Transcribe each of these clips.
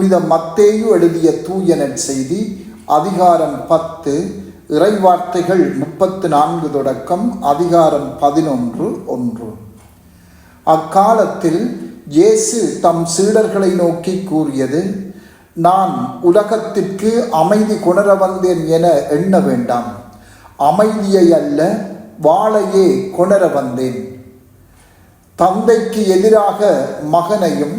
புனித மத்தேயு எழுதிய தூயனன் செய்தி அதிகாரம் பத்து இறைவார்த்தைகள் முப்பத்து நான்கு தொடக்கம் அதிகாரம் பதினொன்று ஒன்று. அக்காலத்தில் இயேசு தம் சீடர்களை நோக்கி கூறியது நான் உலகத்திற்கு அமைதி கொணர வந்தேன் என எண்ண வேண்டாம். அமைதியை அல்ல வாளையே கொணர வந்தேன். தந்தைக்கு எதிராக மகனையும்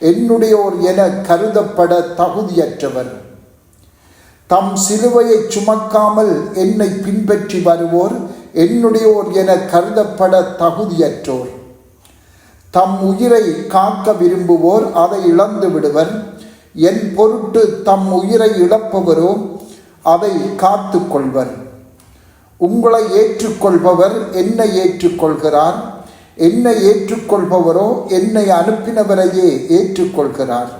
என்னுடையோர் என கருதப்பட தகுதியற்றவர். தம் சிலுவையை சுமக்காமல் என்னை பின்பற்றி வருவோர் என்னுடையோர் என கருதப்பட தகுதியற்றோர். தம் உயிரை காக்க விரும்புவோர் அதை இழந்து விடுவர். என் பொருட்டு தம் உயிரை இழப்பவரோ அதை காத்து கொள்வர். உங்களை ஏற்றுக்கொள்பவர் என்னை ஏற்றுக்கொள்கிறார். என்னை ஏற்றுக்கொள்பவரோ என்னை அனுப்பினவரையே ஏற்றுக்கொள்கிறார்.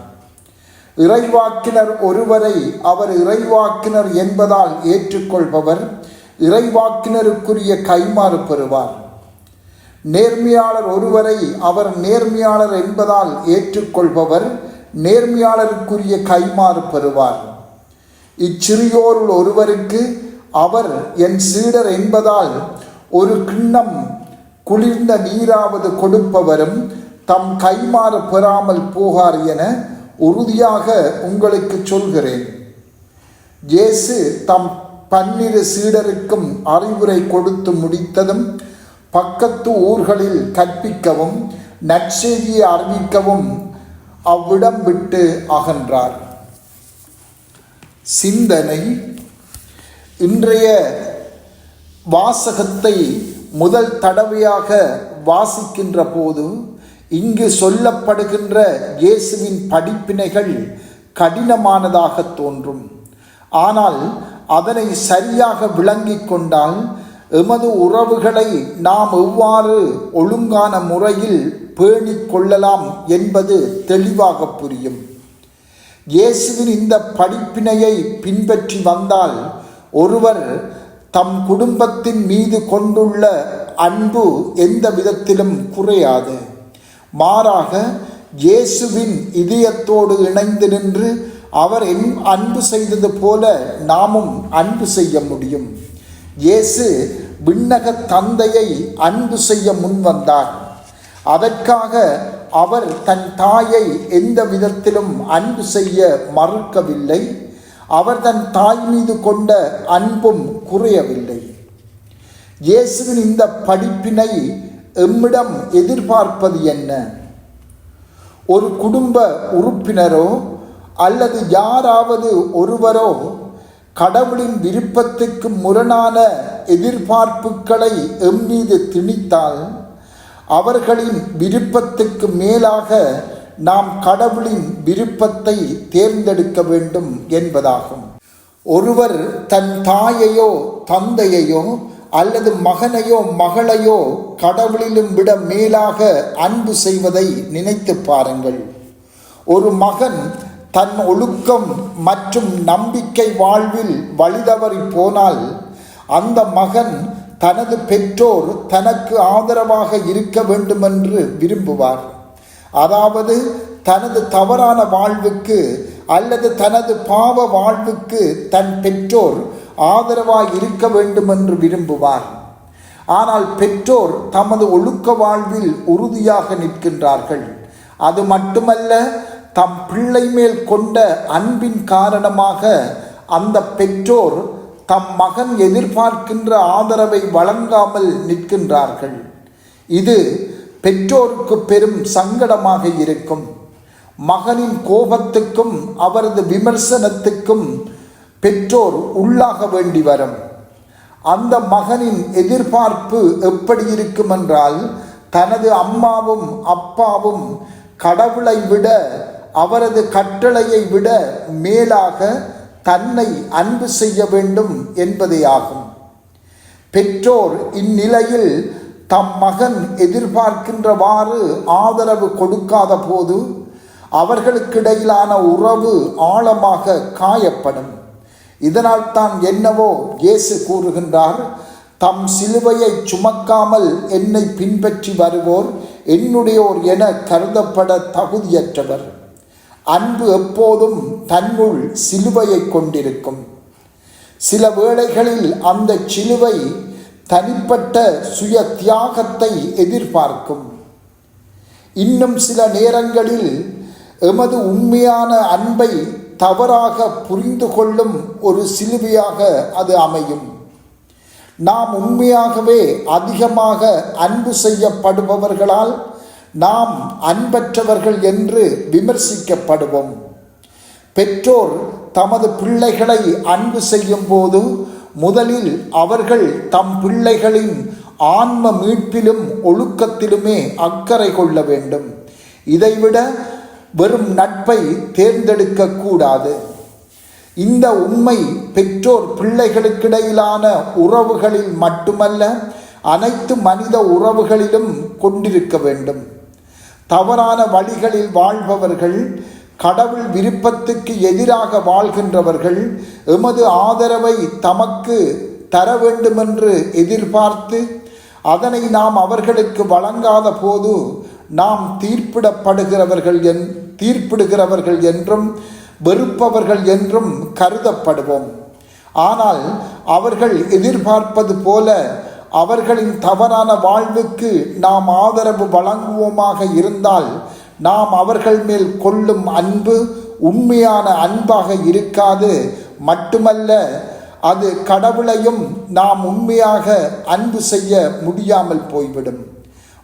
இறைவாக்கினர் ஒருவரை அவர் இறைவாக்கினர் என்பதால் ஏற்றுக்கொள்பவர் இறைவாக்கினருக்குரிய கைமாறு பெறுவார். நேர்மையாளர் ஒருவரை அவர் நேர்மையாளர் என்பதால் ஏற்றுக்கொள்பவர் நேர்மையாளருக்குரிய கைமாறு பெறுவார். இச்சிறியோருள் ஒருவருக்கு அவர் என் சீடர் என்பதால் ஒரு கிண்ணம் குளிர்ந்த நீராவது கொடுப்பவரும் தம் கைமாறு பெறாமல் போகார் என உறுதியாக உங்களுக்கு சொல்கிறேன். இயேசு தம் பன்னிரு சீடருக்கும் அறிவுரை கொடுத்து முடித்ததும் பக்கத்து ஊர்களில் கற்பிக்கவும் நற்செய்தியை அறிவிக்கவும் அவ்விடம் விட்டு அகன்றார். சிந்தனை இன்றைய வாசகத்தை முதல் தடவையாக வாசிக்கின்ற போது இங்கு சொல்லப்படுகின்ற இயேசுவின் படிப்பினைகள் கடினமானதாக தோன்றும். ஆனால் அதனை சரியாக விளங்கிக் கொண்டால் எமது உறவுகளை நாம் எவ்வாறு ஒழுங்கான முறையில் பேணிக் கொள்ளலாம் என்பது தெளிவாக புரியும். இயேசுவின் இந்த படிப்பினையை பின்பற்றி வந்தால் ஒருவர் தம் குடும்பத்தின் மீது கொண்டுள்ள அன்பு எந்த விதத்திலும் குறையாது. மாறாக இயேசுவின் இதயத்தோடு இணைந்து நின்று அவர் அன்பு செய்தது போல நாமும் அன்பு செய்ய முடியும். இயேசு விண்ணக தந்தையை அன்பு செய்ய முன்வந்தார் அதற்காக அவர் தன் தாயை எந்த விதத்திலும் அன்பு செய்ய மறுக்கவில்லை. அவர் தன் தாய் மீது கொண்ட அன்பும் குறையவில்லை. இயேசுவின் இந்த படிப்பினை எம்மிடம் எதிர்பார்ப்பது என்ன? ஒரு குடும்ப உறுப்பினரோ அல்லது யாராவது ஒருவரோ கடவுளின் விருப்பத்துக்கு முரணான எதிர்பார்ப்புகளை எம் மீது திணித்தால் அவர்களின் விருப்பத்துக்கு மேலாக நாம் கடவுளின் விருப்பத்தை தேர்ந்தெடுக்க வேண்டும் என்பதாகும். ஒருவர் தன் தாயையோ தந்தையையோ அல்லது மகனையோ மகளையோ கடவுளிலும் விட மேலாக அன்பு செய்வதை நினைத்து பாருங்கள். ஒரு மகன் தன் ஒழுக்கம் மற்றும் நம்பிக்கை வாழ்வில் வழிதவறி போனால் அந்த மகன் தனது பெற்றோர் தனக்கு ஆதரவாக இருக்க வேண்டுமென்று விரும்புவார். அதாவது தனது தவறான வாழ்வுக்கு அல்லது தனது பாவ வாழ்வுக்கு தன் பெற்றோர் ஆதரவாக இருக்க வேண்டும் என்று விரும்புவார். ஆனால் பெற்றோர் தமது ஒழுக்க வாழ்வில் உறுதியாக நிற்கின்றார்கள். அது மட்டுமல்ல தம் பிள்ளை மேல் கொண்ட அன்பின் காரணமாக அந்த பெற்றோர் தம் மகன் எதிர்பார்க்கின்ற ஆதரவை வழங்காமல் நிற்கின்றார்கள். இது பெற்றோருக்கு பெரும் சங்கடமாக இருக்கும். மகனின் கோபத்துக்கும் அவரது விமர்சனத்துக்கும் பெற்றோர் உள்ளாக வேண்டி வரும். அந்த மகனின் எதிர்பார்ப்பு எப்படி இருக்கும் என்றால் தனது அம்மாவும் அப்பாவும் கடவுளை விட அவரது கட்டளையை விட மேலாக தன்னை அன்பு செய்ய வேண்டும் என்பதே ஆகும். பெற்றோர் இந்நிலையில் தம் மகன் எதிர்பார்க்கின்றவாறு ஆதரவு கொடுக்காத போது அவர்களுக்கிடையிலான உறவு ஆழமாக காயப்படும். இதனால் தான் என்னவோ இயேசு கூறுகின்றார் தம் சிலுவையை சுமக்காமல் என்னை பின்பற்றி வருவோர் என்னுடையோர் என கருதப்பட தகுதியற்றவர். அன்பு எப்போதும் தன்னுள் சிலுவையை கொண்டிருக்கும். சில வேளைகளில் அந்த சிலுவை தனிப்பட்ட சுய தியாகத்தை எதிர்பார்க்கும். இன்னும் சில நேரங்களில் எமது உண்மையான அன்பை தவறாக புரிந்து கொள்ளும் ஒரு சிலுவையாக அது அமையும். நாம் உண்மையாகவே அதிகமாக அன்பு செய்யப்படுபவர்களால் நாம் அன்பற்றவர்கள் என்று விமர்சிக்கப்படுவோம். பெற்றோர் தமது பிள்ளைகளை அன்பு செய்யும் போது முதலில் அவர்கள் தம் பிள்ளைகளின் ஆன்ம மீட்பிலும் ஒழுக்கத்திலுமே அக்கறை கொள்ள வேண்டும். இதைவிட வெறும் நட்பை தேர்ந்தெடுக்க கூடாது. இந்த உண்மை பெற்றோர் பிள்ளைகளுக்கிடையிலான உறவுகளில் மட்டுமல்ல அனைத்து மனித உறவுகளிலும் கொண்டிருக்க வேண்டும். தவறான வழிகளில் வாழ்பவர்கள் கடவுள் விருப்பத்துக்கு எதிராக வாழ்கின்றவர்கள் எமது ஆதரவை தமக்கு தர வேண்டுமென்று எதிர்பார்த்து அதனை நாம் அவர்களுக்கு வழங்காத போது நாம் தீர்ப்பிடப்படுகிறவர்கள் என் தீர்ப்பிடுகிறவர்கள் என்றும் வெறுப்பவர்கள் என்றும் கருதப்படுவோம். ஆனால் அவர்கள் எதிர்பார்ப்பது போல அவர்களின் தவறான வாழ்வுக்கு நாம் ஆதரவு வழங்குவோமாக இருந்தால் நாம் அவர்கள் மேல் கொள்ளும் அன்பு உண்மையான அன்பாக இருக்காது. மட்டுமல்ல அது கடவுளையும் நாம் உண்மையாக அன்பு செய்ய முடியாமல் போய்விடும்.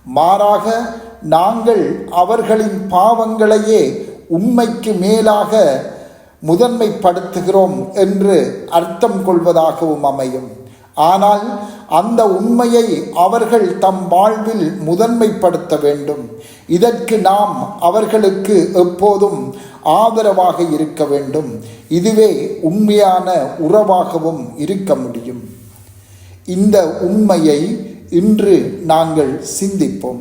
மாறாக நாங்கள் அவர்களின் பாவங்களையே உண்மைக்கு மேலாக முதன்மைப்படுத்துகிறோம் என்று அர்த்தம் கொள்வதாகவும் அமையும். ஆனால் அந்த உண்மையை அவர்கள் தம் வாழ்வில் முதன்மைப்படுத்த வேண்டும். இதற்கு நாம் அவர்களுக்கு எப்போதும் ஆதரவாக இருக்க வேண்டும். இதுவே உண்மையான உறவாகவும் இருக்க முடியும். இந்த உண்மையை இன்று நாங்கள் சிந்திப்போம்.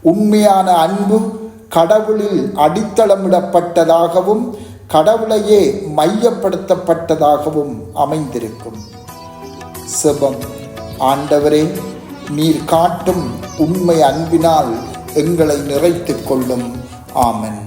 உண்மையான அன்பு கடவுளில் அடித்தளமிடப்பட்டதாகவும் கடவுளையே மையப்படுத்தப்பட்டதாகவும் அமைந்திருக்கும். செபம். ஆண்டவரே நீர் காட்டும் உண்மை அன்பினால் எங்களை நிறைத்துக் கொள்ளும். ஆமன்.